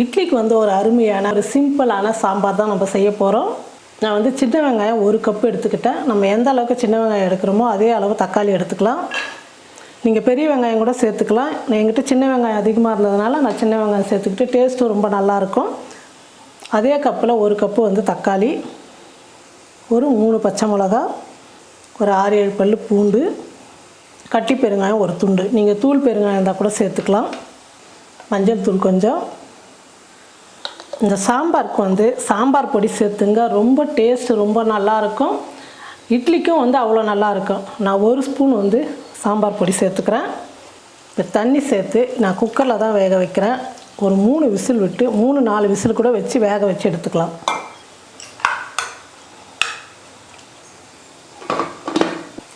இட்லிக்கு வந்து ஒரு அருமையான ஒரு சிம்பிளான சாம்பார் தான் நம்ம செய்ய போகிறோம் நான் வந்து சின்ன வெங்காயம் ஒரு கப்பு எடுத்துக்கிட்டேன். நம்ம எந்த அளவுக்கு சின்ன வெங்காயம் எடுக்கிறோமோ அதே அளவு தக்காளி எடுத்துக்கலாம். நீங்கள் பெரிய வெங்காயம் கூட சேர்த்துக்கலாம். நான் என்கிட்ட சின்ன வெங்காயம் அதிகமாக இருந்ததுனால நான் சின்ன வெங்காயம் சேர்த்துக்கிட்டு டேஸ்ட்டும் ரொம்ப நல்லாயிருக்கும் அதே கப்பில் ஒரு கப்பு வந்து தக்காளி ஒரு மூணு பச்சை மிளகா ஒரு ஆறு ஏழு பல் பூண்டு கட்டி பெருங்காயம் ஒரு துண்டு. நீங்கள் தூள் பெருங்காயம் இருந்தால் கூட சேர்த்துக்கலாம். மஞ்சள் தூள் கொஞ்சம். இந்த சாம்பாருக்கு வந்து சாம்பார் பொடி சேர்த்துங்க. ரொம்ப டேஸ்ட் ரொம்ப நல்லாயிருக்கும். இட்லிக்கும் வந்து அவ்வளோ நல்லாயிருக்கும். நான் ஒரு ஸ்பூன் வந்து சாம்பார் பொடி சேர்த்துக்கிறேன். இந்த தண்ணி சேர்த்து நான் குக்கரில் தான் வேக வைக்கிறேன். ஒரு மூணு விசில் விட்டு மூணு நாலு விசில் கூட வச்சு வேக வச்சு எடுத்துக்கலாம்.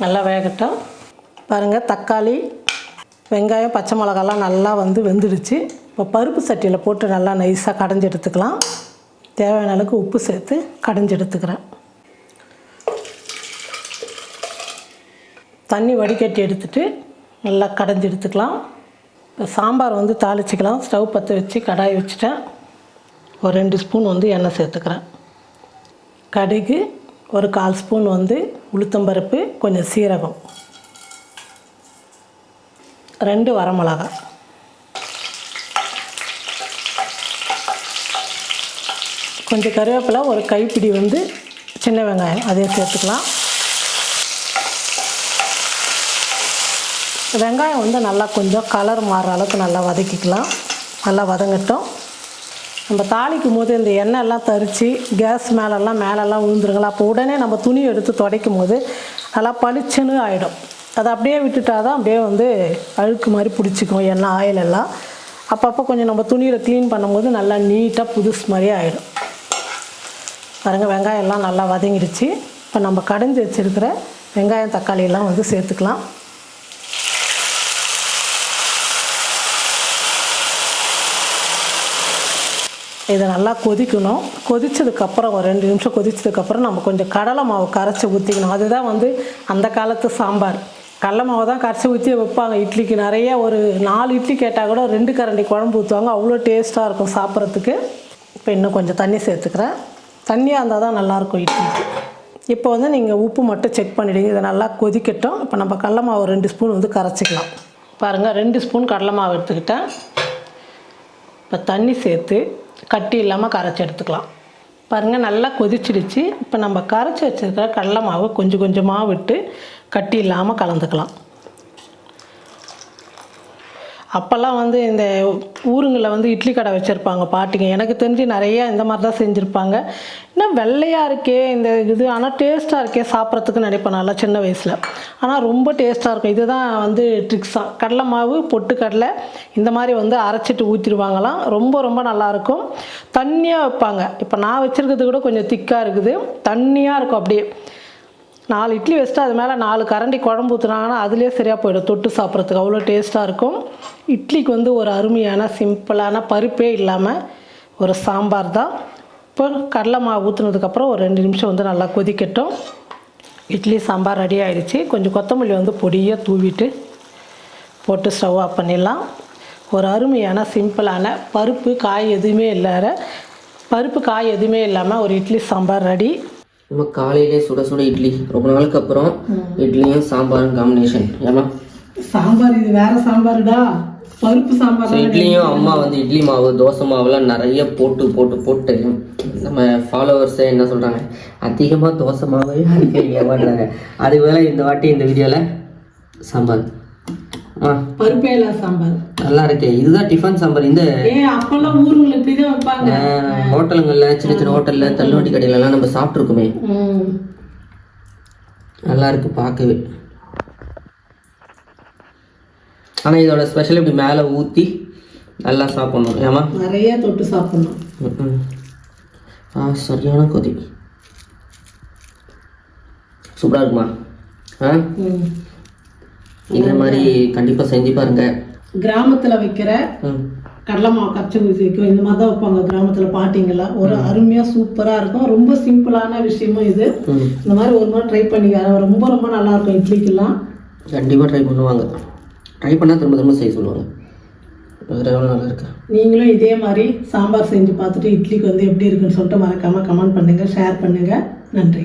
நல்லா வேகட்டும். பாருங்கள் தக்காளி வெங்காயம் பச்சை மிளகாலாம் நல்லா வந்து வெந்துடுச்சு. இப்போ பருப்பு சட்டியில் போட்டு நல்லா நைஸாக கடைஞ்சி எடுத்துக்கலாம் தேவையான அளவுக்கு உப்பு சேர்த்து கடைஞ்சி எடுத்துக்கிறேன் தண்ணி வடிகட்டி எடுத்துட்டு நல்லா கடைஞ்சி எடுத்துக்கலாம் இப்போ சாம்பார் வந்து தாளிச்சிக்கலாம். ஸ்டவ் பற்ற வச்சு கடாய் வச்சுட்டேன். ஒரு ரெண்டு ஸ்பூன் வந்து எண்ணெய் சேர்த்துக்கிறேன். கடுகு ஒரு கால் ஸ்பூன் வந்து உளுத்தம்பருப்பு கொஞ்சம் சீரகம். ரெண்டு வரமிளகாய். கொஞ்சம் கருவேப்பிலை ஒரு கைப்பிடி வந்து சின்ன வெங்காயம். அதையும் சேர்த்துக்கலாம். வெங்காயம் வந்து நல்லா கொஞ்சம் கலர் மாறுற அளவுக்கு நல்லா வதக்கிக்கலாம். நல்லா வதங்கட்டும். நம்ம தாளிக்கும் போது இந்த எண்ணெய் எல்லாம் தரித்து கேஸ் மேலெல்லாம் மேலெல்லாம் விழுந்துருங்களா அப்போ உடனே நம்ம துணி எடுத்து துடைக்கும் போது நல்லா பளிச்சுன்னு ஆகிடும் அதை அப்படியே விட்டுட்டா தான் அப்படியே வந்து அழுக்கு மாதிரி பிடிச்சிக்கும் எண்ணெய் ஆயில் எல்லாம் அப்பப்போ கொஞ்சம் நம்ம துணியில் க்ளீன் பண்ணும்போது நல்லா நீட்டாக புதுசு மாதிரியே ஆகிடும் பாருங்கள் வெங்காயம் எல்லாம் நல்லா வதங்கிடுச்சு. இப்போ நம்ம கடைஞ்சி வச்சுருக்கிற வெங்காயம் தக்காளி எல்லாம் வந்து சேர்த்துக்கலாம். இதை நல்லா கொதிக்கணும். கொதித்ததுக்கப்புறம் ஒரு ரெண்டு நிமிஷம் கொதித்ததுக்கப்புறம் நம்ம கொஞ்சம் கடலை மாவு கரைச்சி ஊற்றிக்கணும் அதுதான் வந்து அந்த காலத்து சாம்பார். கடலை மாவு தான் கரைச்சி ஊற்றி வைப்பாங்க. இட்லிக்கு நிறைய ஒரு நாலு இட்லி கேட்டால் கூட ரெண்டு கரண்டி குழம்பு ஊற்றுவாங்க அவ்வளோ டேஸ்ட்டாக இருக்கும் சாப்பிட்றதுக்கு. இப்போ இன்னும் கொஞ்சம் தண்ணி சேர்த்துக்கிறேன். தண்ணியாக இருந்தால் தான் நல்லாயிருக்கும் இட்லிக்கு இப்போ வந்து நீங்கள் உப்பு மட்டும் செக் பண்ணிவிடுங்க இதை நல்லா கொதிக்கட்டும். இப்போ நம்ம கடல மாவு ரெண்டு ஸ்பூன் வந்து கரைச்சிக்கலாம். பாருங்கள் ரெண்டு ஸ்பூன் கடலை மாவு எடுத்துக்கிட்டேன். இப்போ தண்ணி சேர்த்து கட்டி இல்லாமல் கரைச்சி எடுத்துக்கலாம். பாருங்கள் நல்லா கொதிச்சிடுச்சு. இப்போ நம்ம கரைச்சி வச்சுருக்கிற கடலை மாவு கொஞ்சம் கொஞ்சமாக விட்டு கட்டி இல்லாமல் கலந்துக்கலாம். அப்போல்லாம் வந்து இந்த ஊருங்களில் வந்து இட்லி கடை வச்சுருப்பாங்க பாட்டிங்க. எனக்கு தெரிஞ்சு நிறைய இந்த மாதிரி தான் செஞ்சுருப்பாங்க. இன்னும் வெள்ளையாக இருக்கே இந்த இது ஆனால் டேஸ்ட்டாக இருக்கே சாப்பிட்றதுக்கு நினைப்பேன் நல்லா சின்ன வயசில். ஆனால் ரொம்ப டேஸ்ட்டாக இருக்கும். இதுதான் வந்து ட்ரிக்ஸாக கடலை மாவு பொட்டுக்கடலை இந்த மாதிரி வந்து அரைச்சிட்டு ஊற்றிடுவாங்களாம் ரொம்ப ரொம்ப நல்லாயிருக்கும் தண்ணியாக வைப்பாங்க. இப்போ நான் வச்சுருக்கிறது கூட கொஞ்சம் திக்காக இருக்குது. தண்ணியாக இருக்கும் அப்படியே. நாலு இட்லி வச்சுட்டு அது மேலே நாலு கரண்டி குழம்பு ஊற்றுனாங்கன்னா அதுலேயே சரியாக போயிடும். தொட்டு சாப்பிட்றதுக்கு அவ்வளோ டேஸ்ட்டாக இருக்கும். இட்லிக்கு வந்து ஒரு அருமையான சிம்பிளான பருப்பே இல்லாமல் ஒரு சாம்பார் தான். இப்போ கடலை மாவு ஊற்றுனதுக்கப்புறம் ஒரு ரெண்டு நிமிஷம் வந்து நல்லா கொதிக்கட்டும். இட்லி சாம்பார் ரெடி ஆகிடுச்சி கொஞ்சம் கொத்தமல்லி வந்து பொடியாக தூவிட்டு போட்டு ஸ்டவ் ஆஃப் பண்ணிடலாம். ஒரு அருமையான சிம்பிளான பருப்பு காய் எதுவுமே இல்லாத பருப்பு காய் எதுவுமே இல்லாமல் ஒரு இட்லி சாம்பார் ரெடி நம்ம காலையிலே சுட சுட இட்லி. ரொம்ப நாளுக்கு அப்புறம் இட்லியும் சாம்பாரும் காம்பினேஷன் ஏமா சாம்பார் இது வேற சாம்பாருடா? பருப்பு சாம்பார் இட்லியும் அம்மா வந்து இட்லி மாவு தோசை மாவுலாம் நிறைய போட்டு போட்டு போட்டு நம்ம ஃபாலோவர்ஸே என்ன சொல்கிறாங்க அதிகமாக தோசை மாவே அடிக்கிறீங்க மாட்டுறாங்க அதுக்கு மேலே இந்த வாட்டி இந்த வீடியோவில் சாம்பார். ஆ. பருப்பே இல்ல சாம்பார். நல்லா இருக்கே. இதுதான் டிஃபன் சாம்பார். இந்த ஏ அப்பெல்லாம் ஊருங்களை இப்படிதான் வைப்பாங்க. ஹோட்டலுங்களில் சின்ன சின்ன ஹோட்டலில் தள்ளுவண்டி கடையிலலாம் நம்ம சாப்பிட்ருக்குமே ம். நல்லா இருக்கு பார்க்கவே. ஆனால் இதோட ஸ்பெஷல் இப்படி மேலே ஊற்றி நல்லா சாப்பிடணும். ஏமா நிறைய தொட்டு சாப்பிடணும். ஆ சரியான கொதி. சூப்பராக இருக்குமா? ஆ? இதே மாதிரி கண்டிப்பாக செஞ்சு பாருங்க. கிராமத்துல வைக்கிற கடலை மாவு ஊற்றி வைக்கும் இந்த மாதிரி தான் வைப்பாங்க கிராமத்துல பாட்டிங்கெல்லாம். ஒரு அருமையா சூப்பரா இருக்கும். ரொம்ப சிம்பிளான விஷயமும் இது. இந்த மாதிரி ஒரு முறை ட்ரை பண்ணிக்க ரொம்ப ரொம்ப நல்லா இருக்கும் இட்லிக்கெல்லாம். கண்டிப்பாக ட்ரை பண்ணுவாங்க. ட்ரை பண்ணால் திரும்ப திரும்ப செய்ய சொல்லுவாங்க. நல்லா இருக்கு. நீங்களும் இதே மாதிரி சாம்பார் செஞ்சு பார்த்துட்டு இட்லிக்கு வந்து எப்படி இருக்குன்னு சொல்லிட்டு மறக்காமல் கமெண்ட் பண்ணுங்கள் ஷேர் பண்ணுங்கள் நன்றி.